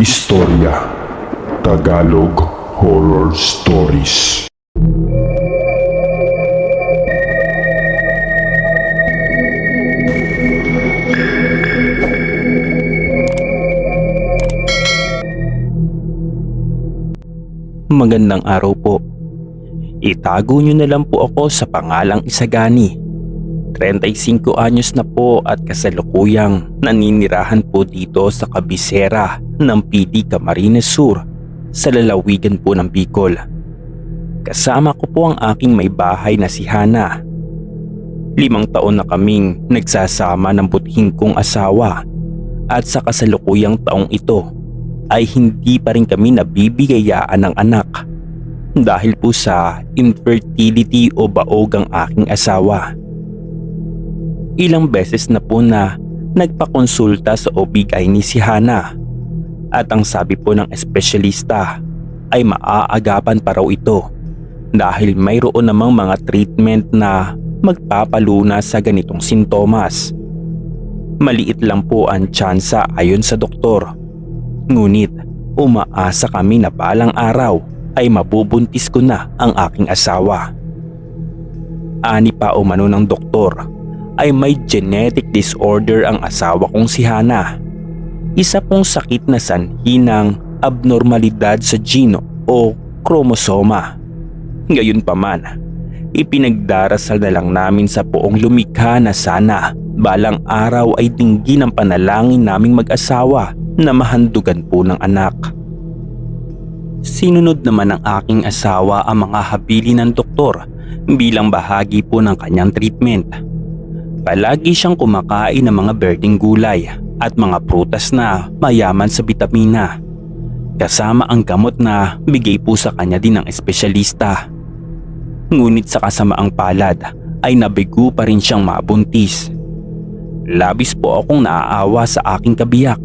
Istorya Tagalog Horror Stories Magandang araw po. Itago nyo na lang po ako sa pangalang Isagani. 35 anyos na po at kasalukuyang naninirahan po dito sa kabisera ng PD Camarines Sur sa lalawigan po ng Bicol. Kasama ko po ang aking may bahay na si Hana. Limang taon na kaming nagsasama ng buthing kong asawa at sa kasalukuyang taong ito ay hindi pa rin kami nabibigayaan ng anak dahil po sa infertility o baog ang aking asawa. Ilang beses na po na nagpakonsulta sa OB ni si Hana at ang sabi po ng espesyalista ay maaagapan pa raw ito dahil mayroon namang mga treatment na magpapaluna sa ganitong sintomas. Maliit lang po ang tsansa ayon sa doktor Ngunit umaasa kami na balang araw ay mabubuntis ko na ang aking asawa. Ani pa umano ng doktor ay may genetic disorder ang asawa kong si Hana. Isa pong sakit na sanhi ng abnormalidad sa gene o kromosoma. Gayunpaman, ipinagdarasal na lang namin sa poong lumikha na sana balang araw ay dinggin ang panalangin naming mag-asawa na mahandugan po ng anak. Sinunod naman ng aking asawa ang mga habili ng doktor bilang bahagi po ng kanyang treatment. Palagi siyang kumakain ng mga berdeng gulay at mga prutas na mayaman sa bitamina. Kasama ang gamot na bigay po sa kanya din ng espesyalista. Ngunit sa kasamaang palad ay nabigo pa rin siyang mabuntis. Labis po akong naaawa sa aking kabiyak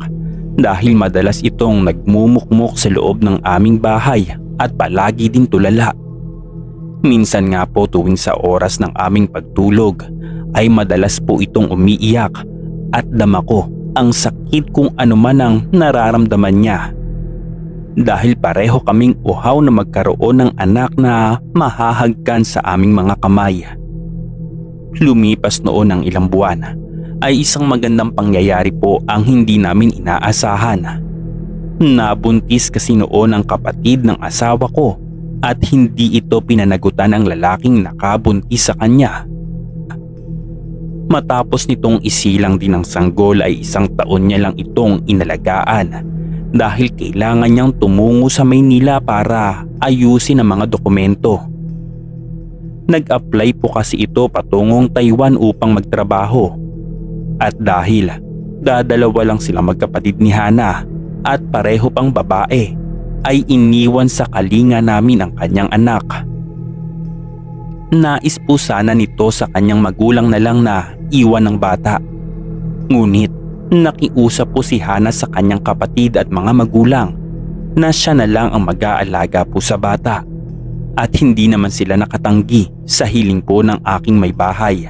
dahil madalas itong nagmumukmok sa loob ng aming bahay at palagi din tulala. Minsan nga po tuwing sa oras ng aming pagtulog ay madalas po itong umiiyak at dama ko ang sakit kung ano man ang nararamdaman niya. Dahil pareho kaming uhaw na magkaroon ng anak na mahahagkan sa aming mga kamay. Lumipas noon ang ilang buwan ay isang magandang pangyayari po ang hindi namin inaasahan. Nabuntis kasi noon ang kapatid ng asawa ko at hindi ito pinanagutan ng lalaking nakabuntis sa kanya. Matapos nitong isilang din ng sanggol ay isang taon niya lang itong inalagaan dahil kailangan niyang tumungo sa Maynila para ayusin ang mga dokumento. Nag-apply po kasi ito patungong Taiwan upang magtrabaho at dahil dadalawa lang sila magkapatid ni Hana at pareho pang babae ay iniwan sa kalinga namin ang kanyang anak. Nais po sana nito sa kanyang magulang na lang na iwan ng bata. Ngunit nakiusap po si Hana sa kanyang kapatid at mga magulang na siya na lang ang mag-aalaga po sa bata at hindi naman sila nakatanggi sa hiling po ng aking may bahay.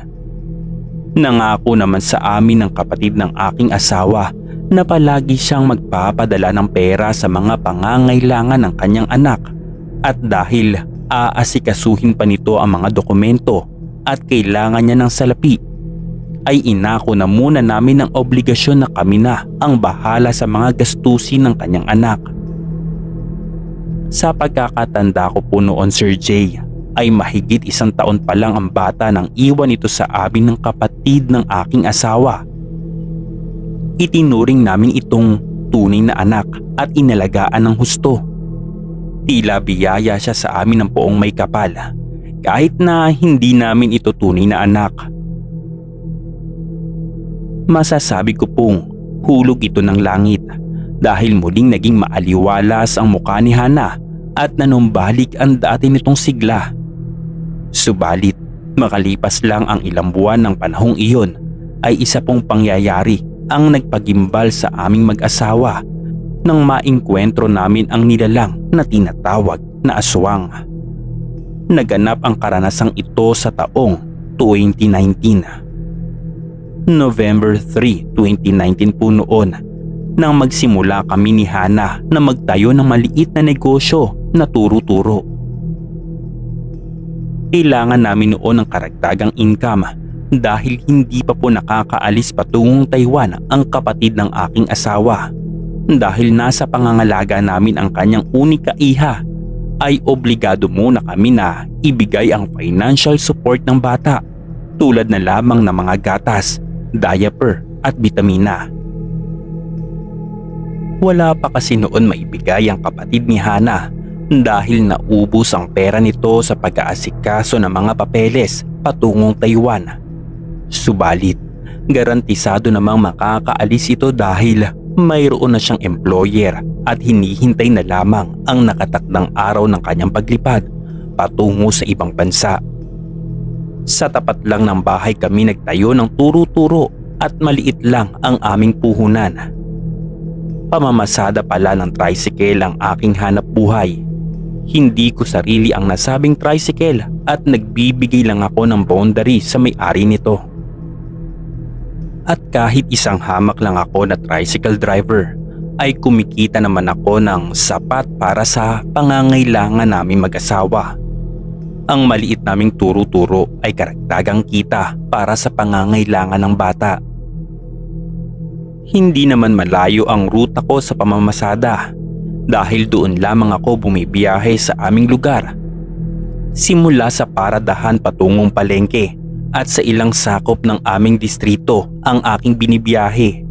Nangako naman sa amin ng kapatid ng aking asawa na palagi siyang magpapadala ng pera sa mga pangangailangan ng kanyang anak at dahil aasikasuhin pa nito ang mga dokumento at kailangan niya ng salapi ay inako na muna namin ng obligasyon na kami na ang bahala sa mga gastusin ng kanyang anak. Sa pagkakatanda ko po noon Sir Jay ay mahigit isang taon pa lang ang bata nang iwan ito sa amin ng kapatid ng aking asawa. Itinuring namin itong tunay na anak at inalagaan ng husto. Tila biyaya siya sa amin ng poong may kapal kahit na hindi namin ito tunay na anak. Masasabi ko pong hulog ito ng langit dahil muling naging maaliwalas ang mukha ni Hana at nanumbalik ang dati nitong sigla. Subalit, makalipas lang ang ilang buwan ng panahong iyon ay isa pong pangyayari ang nagpagimbal sa aming mag-asawa nang maingkwentro namin ang nilalang na tinatawag na aswang. Naganap ang karanasang ito sa taong 2019. November 3, 2019 po noon nang magsimula kami ni Hana na magtayo ng maliit na negosyo na turo-turo. Kailangan namin noon ng karagdagang income dahil hindi pa po nakakaalis patungong Taiwan ang kapatid ng aking asawa. Dahil nasa pangangalaga namin ang kanyang unika iha ay obligado muna kami na ibigay ang financial support ng bata tulad na lamang ng mga gatas, diaper at bitamina. Wala pa kasi noon maibigay ang kapatid ni Hana dahil naubos ang pera nito sa pag-aasikaso ng mga papeles patungong Taiwan. Subalit, garantisado namang makakaalis ito dahil mayroon na siyang employer at hinihintay na lamang ang nakatakdang araw ng kanyang paglipad patungo sa ibang bansa. Sa tapat lang ng bahay kami nagtayo ng turo-turo at maliit lang ang aming puhunan. Pamamasada pala ng tricycle ang aking hanap buhay. Hindi ko sarili ang nasabing tricycle at nagbibigay lang ako ng boundary sa may-ari nito. At kahit isang hamak lang ako na tricycle driver, ay kumikita naman ako ng sapat para sa pangangailangan namin mag-asawa. Ang maliit naming turo-turo ay karagdagang kita para sa pangangailangan ng bata. Hindi naman malayo ang ruta ko sa pamamasada dahil doon lamang ako bumibiyahe sa aming lugar. Simula sa paradahan patungong palengke at sa ilang sakop ng aming distrito ang aking binibiyahe.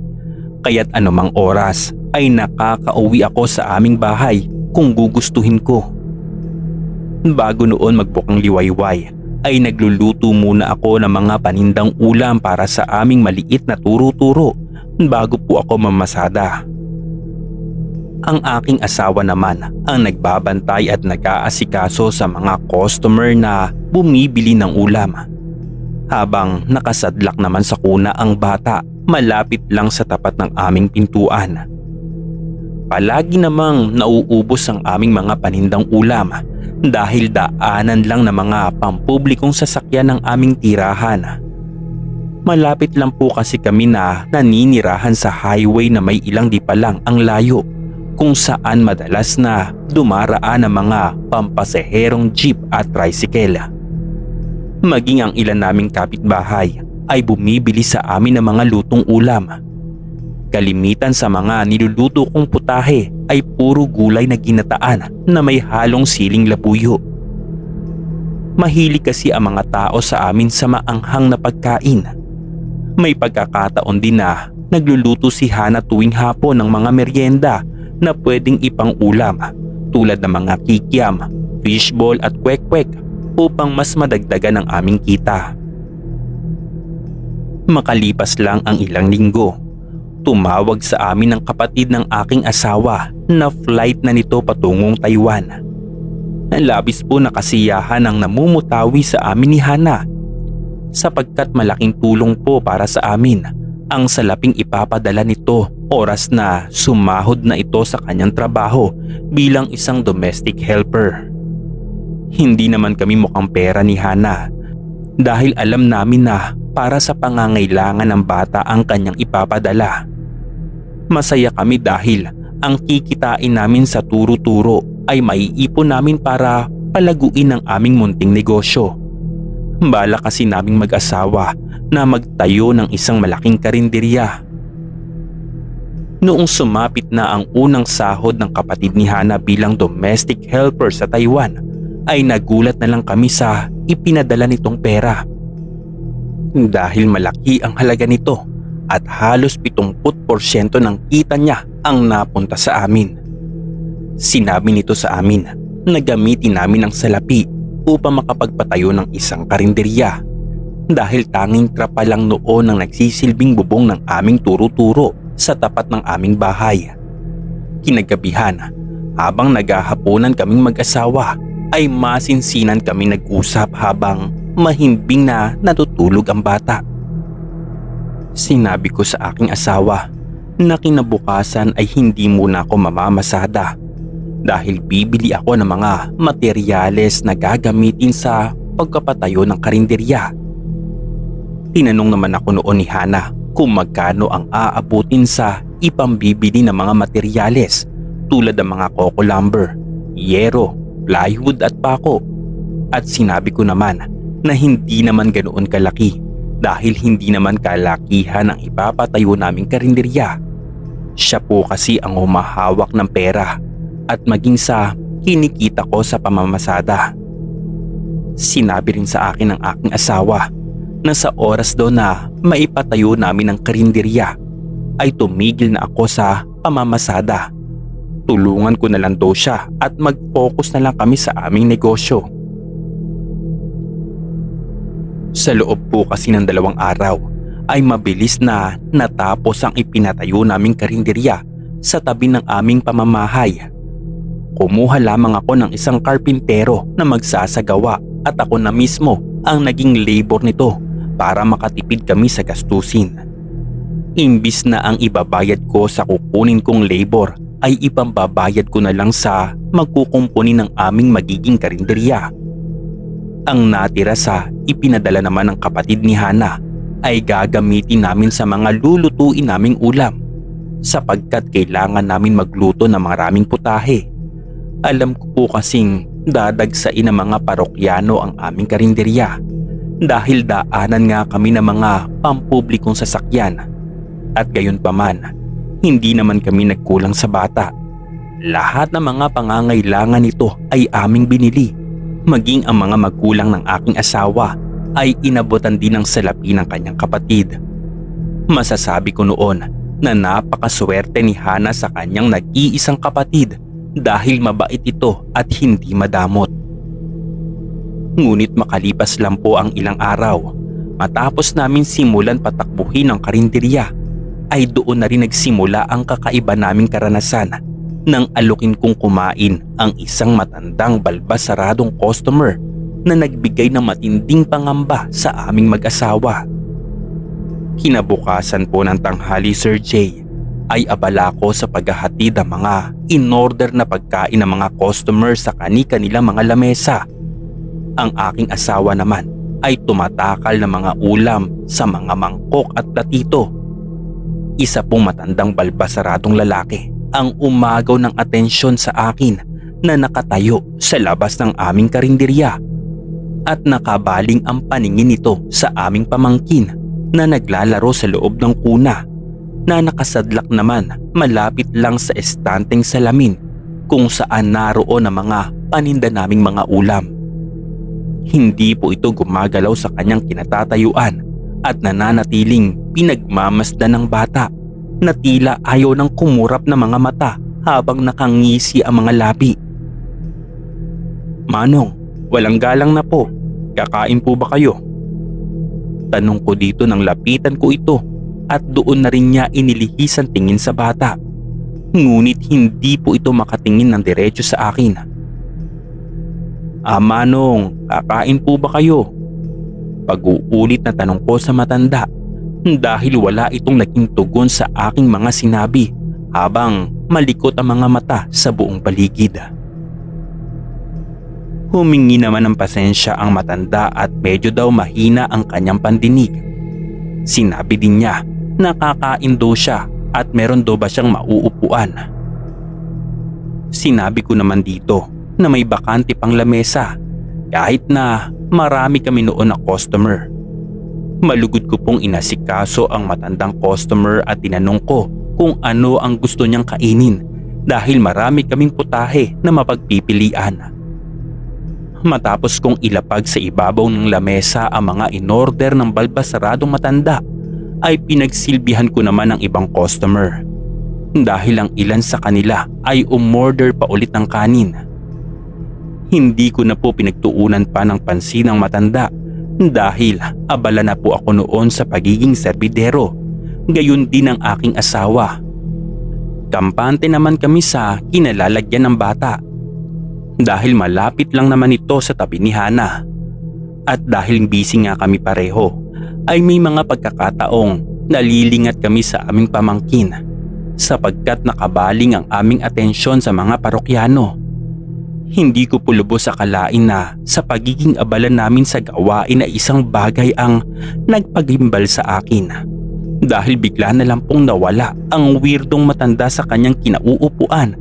Kaya't anumang oras ay nakakauwi ako sa aming bahay kung gugustuhin ko. Bago noon magbukang liwayway ay nagluluto muna ako ng mga panindang ulam para sa aming maliit na turo-turo bago po ako mamasada. Ang aking asawa naman ang nagbabantay at nag-aasikaso sa mga customer na bumibili ng ulam. Habang nakasadlak naman sa kuna ang bata malapit lang sa tapat ng aming pintuan. Palagi namang nauubos ang aming mga panindang ulam dahil daanan lang ng mga pampublikong sasakyan ng aming tirahan. Malapit lang po kasi kami na naninirahan sa highway na may ilang di pa lang ang layo kung saan madalas na dumaraan ang mga pampaseherong jeep at tricycle. Maging ang ilan naming kapitbahay ay bumibili sa amin ng mga lutong ulam. Kalimitan sa mga niluluto kong putahe ay puro gulay na ginataan na may halong siling labuyo. Mahilig kasi ang mga tao sa amin sa maanghang na pagkain. May pagkakataon din na nagluluto si Hana tuwing hapon ng mga merienda na pwedeng ipang ulam tulad ng mga kikiam, fishball at kwek-kwek upang mas madagdagan ang aming kita. Makalipas lang ang ilang linggo, tumawag sa amin ng kapatid ng aking asawa na flight na nito patungong Taiwan. Labis po na kasiyahan ang namumutawi sa amin ni Hana sapagkat malaking tulong po para sa amin ang salaping ipapadala nito oras na sumahod na ito sa kanyang trabaho bilang isang domestic helper. Hindi naman kami mukhang pera ni Hana dahil alam namin na para sa pangangailangan ng bata ang kanyang ipapadala. Masaya kami dahil ang kikitain namin sa turo-turo ay maiipon namin para palaguin ang aming munting negosyo. Bala kasi naming mag-asawa na magtayo ng isang malaking karinderya. Noong sumapit na ang unang sahod ng kapatid ni Hana bilang domestic helper sa Taiwan, ay nagulat na lang kami sa ipinadala nitong pera. Dahil malaki ang halaga nito at halos 70% ng kita niya ang napunta sa amin. Sinabi nito sa amin na gamitin namin ang salapi upang makapagpatayo ng isang karinderya dahil tanging trapa lang noon ang nagsisilbing bubong ng aming turo-turo sa tapat ng aming bahay. Kinagabihan, habang naghahaponan kaming mag-asawa ay masinsinan kami nag-usap habang mahimbing na natutulog ang bata. Sinabi ko sa aking asawa na kinabukasan ay hindi muna ako mamamasada dahil bibili ako ng mga materyales na gagamitin sa pagkapatayo ng karinderya. Tinanong naman ako noon ni Hana kung magkano ang aabutin sa ipambibili ng mga materyales tulad ng mga coco lumber, yero, plywood at pako. At sinabi ko naman na hindi naman ganoon kalaki dahil hindi naman kalakihan ang ipapatayo naming karinderya. Siya po kasi ang humahawak ng pera at maging sa kinikita ko sa pamamasada. Sinabi rin sa akin ng aking asawa na sa oras daw na maipatayo namin ang karinderya ay tumigil na ako sa pamamasada. Tulungan ko na lang daw siya at mag-focus na lang kami sa aming negosyo. Sa loob po kasi ng dalawang araw ay mabilis na natapos ang ipinatayo naming karinderya sa tabi ng aming pamamahay. Kumuha lamang ako ng isang karpintero na magsasagawa at ako na mismo ang naging labor nito para makatipid kami sa gastusin. Imbis na ang ibabayad ko sa kukunin kong labor ay ipambabayad ko na lang sa magkukumpuni ng aming magiging karinderya. Ang natira sa ipinadala naman ng kapatid ni Hana ay gagamitin namin sa mga lulutuin naming ulam sapagkat kailangan namin magluto ng maraming putahe. Alam ko po kasing dadagsain ng mga parokyano ang aming karinderya dahil daanan nga kami ng mga pampublikong sasakyan at gayon pa man, hindi naman kami nagkulang sa bata. Lahat ng mga pangangailangan nito ay aming binili. Maging ang mga magulang ng aking asawa ay inabutan din ng salapi ng kanyang kapatid. Masasabi ko noon na napakaswerte ni Hana sa kanyang nag-iisang kapatid dahil mabait ito at hindi madamot. Ngunit makalipas lang po ang ilang araw matapos namin simulan patakbuhin ang karinderya ay doon na rin nagsimula ang kakaiba naming karanasan nang alukin kong kumain ang isang matandang balbasaradong customer na nagbigay ng matinding pangamba sa aming mag-asawa. Kinabukasan po ng tanghali Sir Jay ay abala ko sa paghahatid ng mga in-order na pagkain ng mga customer sa kani-kanilang mga lamesa. Ang aking asawa naman ay tumatakal ng mga ulam sa mga mangkok at platito. Isa pong matandang balbasaradong lalaki ang umagaw ng atensyon sa akin na nakatayo sa labas ng aming karinderya at nakabaling ang paningin nito sa aming pamangkin na naglalaro sa loob ng kuna na nakasadlak naman malapit lang sa estanteng salamin kung saan naroon ang mga paninda naming mga ulam. Hindi po ito gumagalaw sa kanyang kinatatayuan at nananatiling pinagmamasdan ng bata na tila ayaw ng kumurap na mga mata habang nakangisi ang mga labi. Manong, walang galang na po. Kakain po ba kayo? Tanong ko dito nang lapitan ko ito at doon na rin niya inilihisan tingin sa bata. Ngunit hindi po ito makatingin ng diretso sa akin. Ah Manong, kakain po ba kayo? Pag-uulit na tanong ko sa matanda dahil wala itong naging tugon sa aking mga sinabi habang malikot ang mga mata sa buong paligid. Humingi naman ng pasensya ang matanda at medyo daw mahina ang kanyang pandinig. Sinabi din niya na kakain daw siya at meron daw ba siyang mauupuan. Sinabi ko naman dito na may bakante pang lamesa kahit na marami kami noon na customer. Malugod ko pong inasikaso ang matandang customer at tinanong ko kung ano ang gusto niyang kainin dahil marami kaming putahe na mapagpipilian. Matapos kong ilapag sa ibabaw ng lamesa ang mga inorder ng balbasaradong matanda ay pinagsilbihan ko naman ang ibang customer dahil ang ilan sa kanila ay umorder pa ulit ng kanin. Hindi ko na po pinagtuunan pa ng pansin ng matanda dahil abala na po ako noon sa pagiging serbidero. Gayon din ang aking asawa. Kampante naman kami sa kinalalagyan ng bata. Dahil malapit lang naman ito sa tabi ni Hana. At dahil busy nga kami pareho, ay may mga pagkakataong nalilingat kami sa aming pamangkin sapagkat nakabaling ang aming atensyon sa mga parokyano. Hindi ko po lubos akalain na sa pagiging abala namin sa gawain ay isang bagay ang nagpagimbal sa akin. dahil bigla na lang pong nawala ang weirdong matanda sa kanyang kinauupuan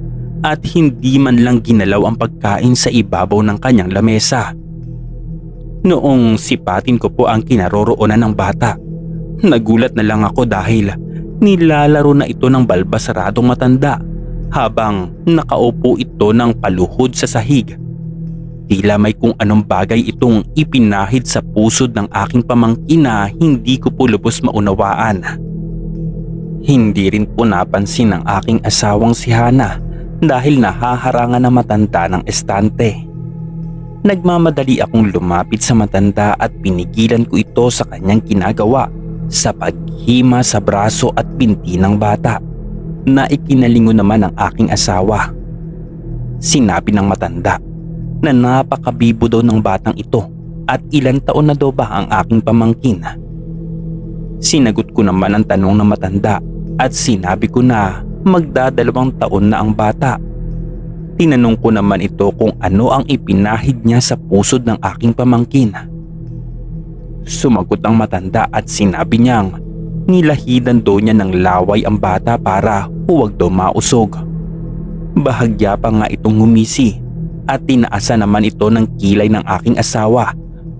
at hindi man lang ginalaw ang pagkain sa ibabaw ng kanyang lamesa. Noong sipatin ko po ang kinaroroonan ng bata, nagulat na lang ako dahil nilalaro na ito ng balbasaradong matanda habang nakaupo ito ng paluhod sa sahig. Tila may kung anong bagay itong ipinahid sa pusod ng aking pamangkin na hindi ko po lubos maunawaan. Hindi rin po napansin ng aking asawang si Hana dahil nahaharangan na matanda ng estante. Nagmamadali akong lumapit sa matanda at pinigilan ko ito sa kanyang ginagawa sa paghima sa braso at binti ng bata na ikinalingon naman ng aking asawa. Sinabi ng matanda na napakabibo daw ng batang ito at ilan taon na daw ba ang aking pamangkin. Sinagot ko naman ang tanong ng matanda at sinabi ko na magdadalawang taon na ang bata. Tinanong ko naman ito kung ano ang ipinahid niya sa pusod ng aking pamangkin. Sumagot ang matanda at sinabi niyang nilahidan daw niya ng laway ang bata para huwag daw mausog. Bahagya pa nga itong humisi at tinaasa naman ito ng kilay ng aking asawa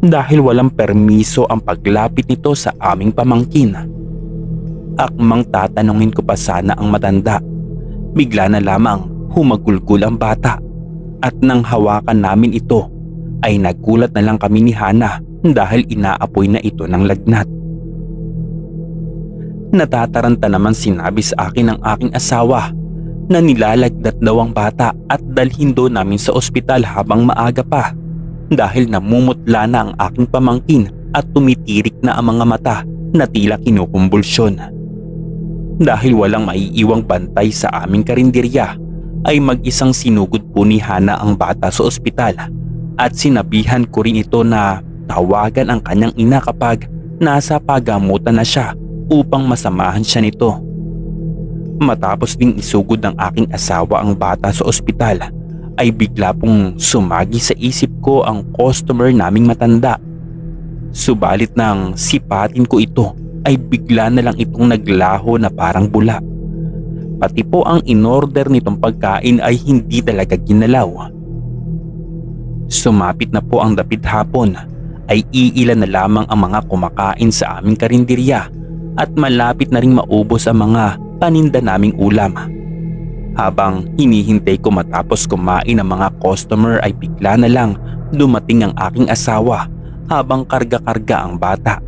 dahil walang permiso ang paglapit nito sa aming pamangkin. Akmang tatanungin ko pa sana ang matanda. Bigla na lamang humagulgul ang bata at nang hawakan namin ito ay nagulat na lang kami ni Hana dahil inaapoy na ito ng lagnat. Natataranta naman sinabi sa akin ng aking asawa na nilalagnat daw ang bata at dalhin daw namin sa ospital habang maaga pa dahil namumutla na ang aking pamangkin at tumitirik na ang mga mata na tila kinukumbulsyon. Dahil walang maiiwang bantay sa aming karinderya ay mag-isang sinugod po ni Hana ang bata sa ospital at sinabihan ko rin ito na tawagan ang kanyang ina kapag nasa pagamutan na siya upang masamahan siya nito. Matapos ding isugod ng aking asawa ang bata sa ospital ay bigla pong sumagi sa isip ko ang customer naming matanda. Subalit nang sipatin ko ito ay bigla na lang itong naglaho na parang bula. Pati po ang inorder nitong pagkain ay hindi talaga ginalaw. Sumapit na po ang dapit hapon ay iilan na lamang ang mga kumakain sa aming karinderya at malapit na ring maubos ang mga paninda naming ulam. Habang hinihintay ko matapos kumain ang mga customer ay bigla na lang dumating ang aking asawa habang karga-karga ang bata.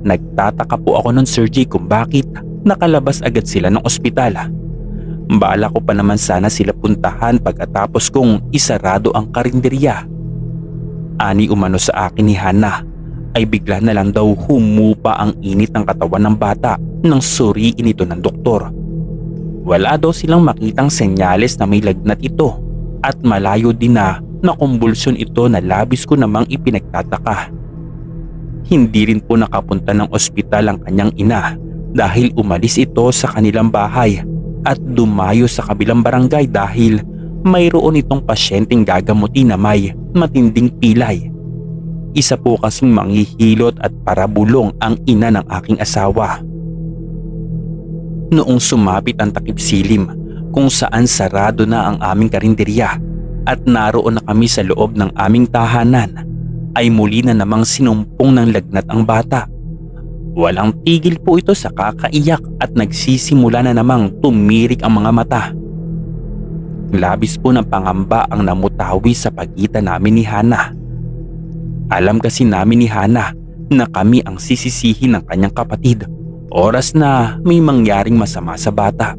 Nagtataka po ako nun Sir kung bakit nakalabas agad sila ng ospital. Bala ko pa naman sana sila puntahan pagkatapos kong isarado ang karinderya. Ani umano sa akin ni Hana ay bigla na lang daw humupa ang init ng katawan ng bata nang suriin ito ng doktor. Wala daw silang makitang senyales na may lagnat ito at malayo din na nakumbulsyon ito na labis ko namang ipinagtataka. Hindi rin po nakapunta ng ospital ang kanyang ina dahil umalis ito sa kanilang bahay at dumayo sa kabilang barangay dahil mayroon itong pasyenteng gagamutin na may matinding pilay. Isa po kasing manghihilot at parabulong ang ina ng aking asawa. Noong sumapit ang takip silim kung saan sarado na ang aming karinderya at naroon na kami sa loob ng aming tahanan ay muli na namang sinumpong ng lagnat ang bata. Walang tigil po ito sa kakaiyak at nagsisimula na namang tumirik ang mga mata. Labis po ng pangamba ang namutawi sa pagitan namin ni Hana. Alam kasi namin ni Hana na kami ang sisisihin ng kanyang kapatid oras na may mangyaring masama sa bata.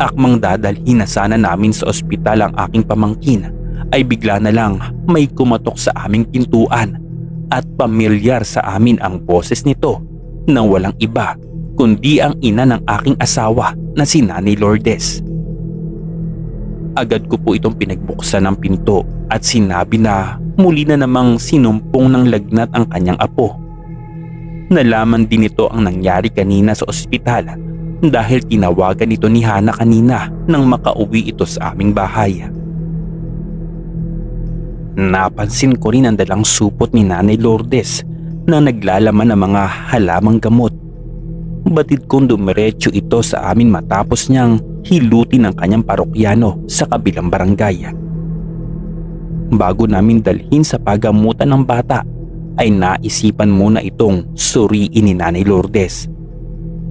Akmang dadalhin na sana namin sa ospital ang aking pamangkin ay bigla na lang may kumatok sa aming pintuan at pamilyar sa amin ang boses nito na walang iba kundi ang ina ng aking asawa na si Nanay Lourdes. Agad ko po itong pinagbuksan ng pinto at sinabi na muli na namang sinumpong ng lagnat ang kanyang apo. Nalaman din ito ang nangyari kanina sa ospital dahil tinawagan ito ni Hana kanina nang makauwi ito sa aming bahay. Napansin ko rin ang dalang supot ni Nanay Lourdes na naglalaman ng mga halamang gamot. Batid kong dumiretso ito sa amin matapos niyang hilutin ang kanyang parokyano sa kabilang barangay. Bago namin dalhin sa pagamutan ng bata ay naisipan muna itong suriin ni Nanay Lourdes.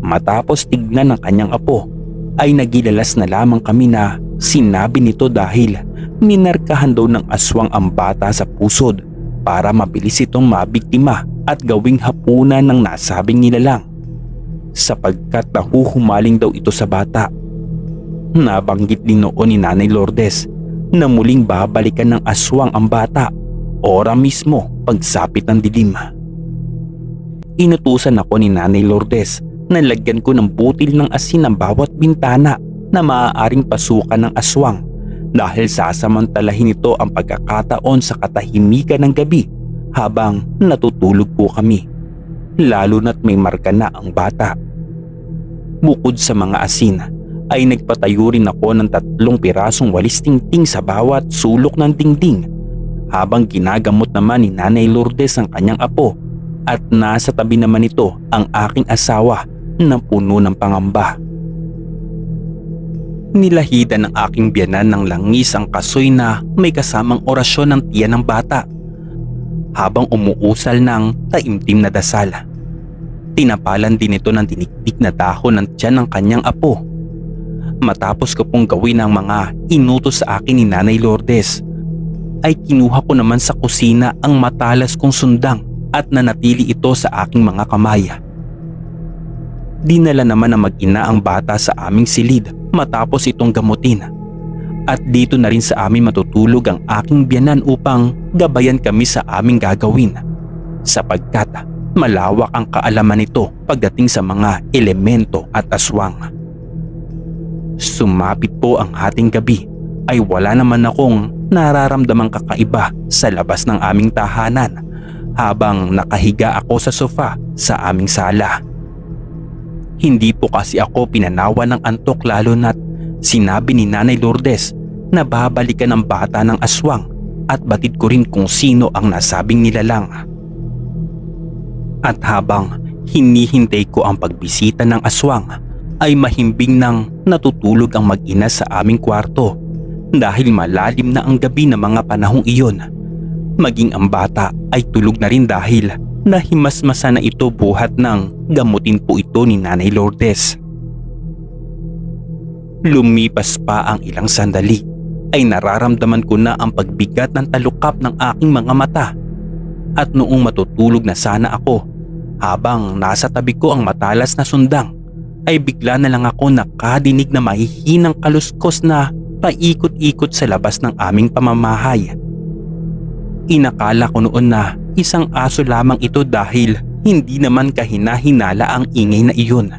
Matapos tignan ng kanyang apo ay nagilalas na lamang kami na sinabi nito dahil minarkahan daw ng aswang ang bata sa pusod para mabilis itong mabiktima at gawing hapunan ng nasabing nilalang sapagkat nahuhumaling daw ito sa bata. Nabanggit din noon ni Nanay Lourdes na muling babalikan ng aswang ang bata ora mismo pagsapit ng dilim. Inutusan ako ni Nanay Lourdes na lagyan ko ng butil ng asin ang bawat bintana na maaaring pasukan ng aswang dahil sasamantalahin ito ang pagkakataon sa katahimikan ng gabi habang natutulog po kami lalo na't may marka na ang bata. Bukod sa mga asin ay nagpatayo rin ako ng tatlong pirasong walis tingting sa bawat sulok ng dingding habang ginagamot naman ni Nanay Lourdes ang kanyang apo at nasa tabi naman nito ang aking asawa na puno ng pangamba. Nilahidan ng aking biyanan ng langis ang kasoy na may kasamang orasyon ng tiyan ng bata habang umuusal ng taimtim na dasal. Tinapalan din ito ng dinikdik na dahon ng tiyan ng kanyang apo. Matapos ko pong gawin ang mga inutos sa akin ni Nanay Lourdes, ay kinuha ko naman sa kusina ang matalas kong sundang at nanatili ito sa aking mga kamay. Dinala naman ng mag-ina ang bata sa aming silid matapos itong gamutin. At dito na rin sa amin matutulog ang aking biyanan upang gabayan kami sa aming gagawin. Sapagkat malawak ang kaalaman nito pagdating sa mga elemento at aswang. Sumapit po ang hating gabi ay wala naman akong nararamdamang kakaiba sa labas ng aming tahanan habang nakahiga ako sa sofa sa aming sala. Hindi po kasi ako pinanawa ng antok lalo na't sinabi ni Nanay Lourdes na babalikan ang bata ng aswang at batid ko rin kung sino ang nasabing nilalang. At habang hinihintay ko ang pagbisita ng aswang ay mahimbing nang natutulog ang mag-ina sa aming kwarto dahil malalim na ang gabi ng mga panahong iyon. Maging ang bata ay tulog na rin dahil nahimasmasa na ito buhat ng gamutin po ito ni Nanay Lourdes. Lumipas pa ang ilang sandali ay nararamdaman ko na ang pagbigat ng talukap ng aking mga mata at noong matutulog na sana ako habang nasa tabi ko ang matalas na sundang ay bigla na lang ako nakadinig na mahihinang kaluskos na paikot-ikot sa labas ng aming pamamahay. Inakala ko noon na isang aso lamang ito dahil hindi naman kahina-hinala ang ingay na iyon.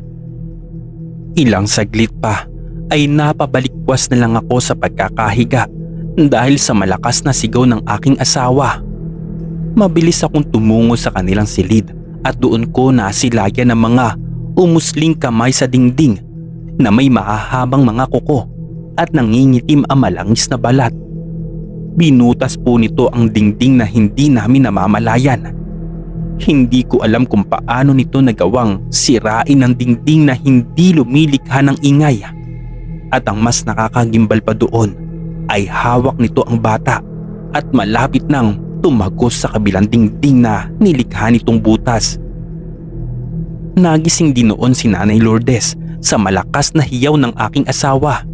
Ilang saglit pa ay napabalikwas na lang ako sa pagkakahiga dahil sa malakas na sigaw ng aking asawa. Mabilis akong tumungo sa kanilang silid at doon ko nasilagyan ng mga umusling kamay sa dingding na may mahahabang mga kuko at nangingitim ang malangis na balat. Binutas po nito ang dingding na hindi namin namamalayan. Hindi ko alam kung paano nito nagawang sirain ang dingding na hindi lumilikha ng ingay. At ang mas nakakagimbal pa doon ay hawak nito ang bata at malapit nang tumagos sa kabilang dingding na nilikha nitong butas. Nagising din noon si Nanay Lourdes sa malakas na hiyaw ng aking asawa.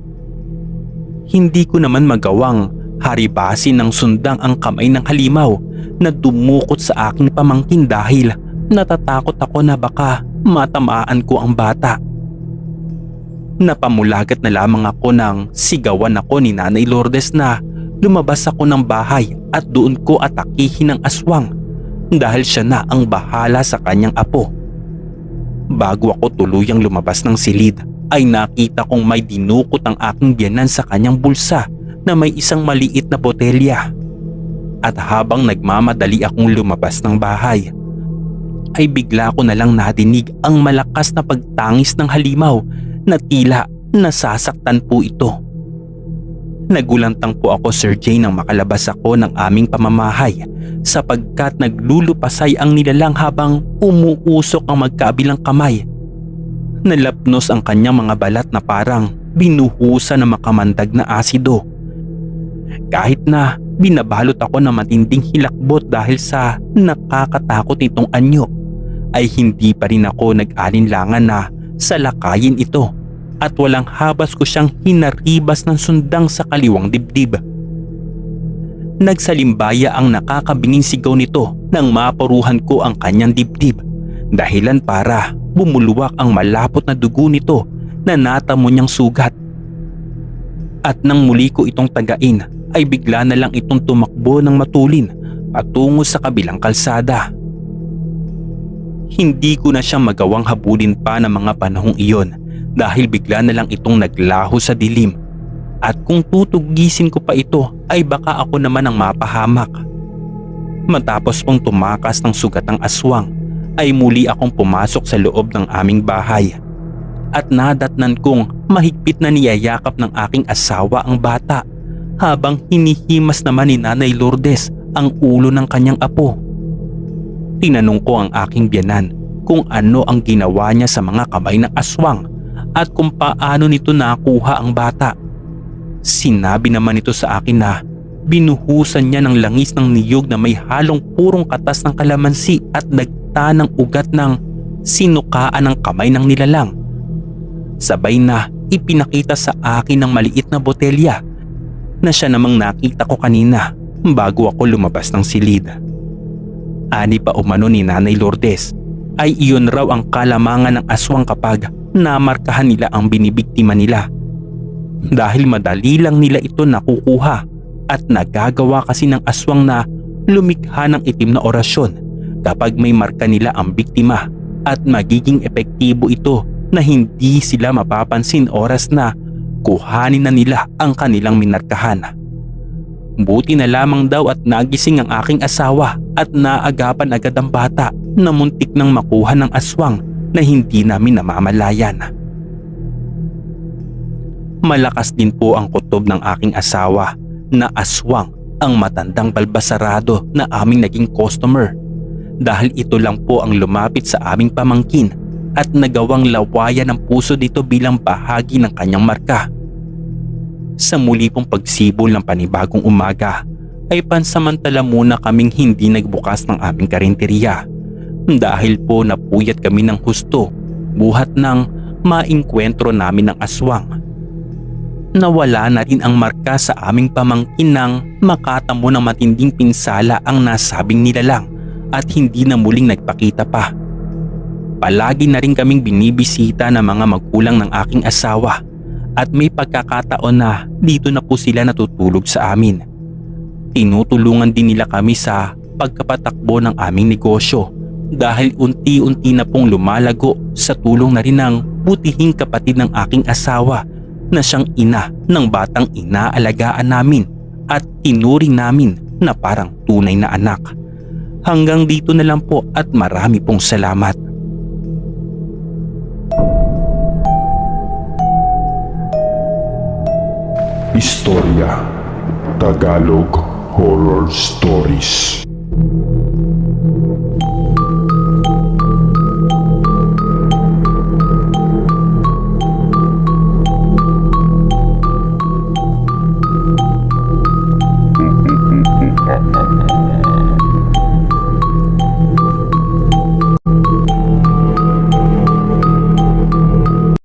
Hindi ko naman magawang haribasin ng sundang ang kamay ng halimaw na dumukot sa aking pamangkin dahil natatakot ako na baka matamaan ko ang bata. Napamulagat na lamang ako nang sigawan ako ni Nanay Lourdes na lumabas ako ng bahay at doon ko atakihin ang aswang dahil siya na ang bahala sa kanyang apo. Bago ako tuluyang lumabas ng silid ay nakita kong may dinukot ang aking biyanan sa kanyang bulsa na may isang maliit na botelya. At habang nagmamadali akong lumabas ng bahay, ay bigla ko na lang nadinig ang malakas na pagtangis ng halimaw na tila nasasaktan po ito. Nagulantang po ako Sir Jay nang makalabas ako ng aming pamamahay sapagkat naglulupasay ang nilalang habang umuusok ang magkabilang kamay. Nalapnos ang kanyang mga balat na parang binuhusan ng makamandag na asido. Kahit na binabalot ako ng matinding hilakbot dahil sa nakakatakot nitong anyo, ay hindi pa rin ako nag-alinlangan na salakayin ito at walang habas ko siyang hinaribas ng sundang sa kaliwang dibdib. Nagsalimbaya ang nakakabinging sigaw nito nang maparuhan ko ang kanyang dibdib dahilan para bumuluwak ang malapot na dugo nito na natamo niyang sugat. At nang muli ko itong tagain ay bigla na lang itong tumakbo ng matulin patungo sa kabilang kalsada. Hindi ko na siya magawang habulin pa ng mga panahong iyon dahil bigla na lang itong naglaho sa dilim. At kung tutugisin ko pa ito ay baka ako naman ang mapahamak. Matapos kong tumakas ng sugat ng aswang ay muli akong pumasok sa loob ng aming bahay. At nadatnan kong mahigpit na niyayakap ng aking asawa ang bata habang hinihimas naman ni Nanay Lourdes ang ulo ng kanyang apo. Tinanong ko ang aking biyanan kung ano ang ginawa niya sa mga kamay ng aswang at kung paano nito nakuha ang bata. Sinabi naman ito sa akin na binuhusan niya ng langis ng niyog na may halong purong katas ng kalamansi at dagta ng ugat ng sinukaan ng kamay ng nilalang. Sabay na ipinakita sa akin ng maliit na botelya na siya namang nakita ko kanina bago ako lumabas ng silid. Ani pa umano ni Nanay Lourdes ay iyon raw ang kalamangan ng aswang kapag namarkahan nila ang binibiktima nila. Dahil madali lang nila ito nakukuha at nagagawa kasi ng aswang na lumikha ng itim na orasyon kapag may marka nila ang biktima at magiging epektibo ito na hindi sila mapapansin oras na kuhanin na nila ang kanilang minarkahan. Buti na lamang daw at nagising ang aking asawa at naagapan agad ang bata na muntik nang makuha ng aswang na hindi namin namamalayan. Malakas din po ang kutob ng aking asawa na aswang ang matandang balbasarado na aming naging customer dahil ito lang po ang lumapit sa aming pamangkin at nagawang lawayan ng puso dito bilang bahagi ng kanyang marka. Sa muli pong pagsibol ng panibagong umaga ay pansamantala muna kaming hindi nagbukas ng aming karinteriya dahil po napuyat kami ng husto buhat ng maingkwentro namin ng aswang. Nawala na rin ang marka sa aming pamangkin nang makatamo ng matinding pinsala ang nasabing nilalang at hindi na muling nagpakita pa. Palagi na rin kaming binibisita ng mga magulang ng aking asawa at may pagkakataon na dito na po sila natutulog sa amin. Tinutulungan din nila kami sa pagkapatakbo ng aming negosyo dahil unti-unti na pong lumalago sa tulong na rin ng butihing kapatid ng aking asawa na siyang ina ng batang inaalagaan namin at tinuring namin na parang tunay na anak. Hanggang dito na lang po at marami pong salamat. Istorya Tagalog Horror Stories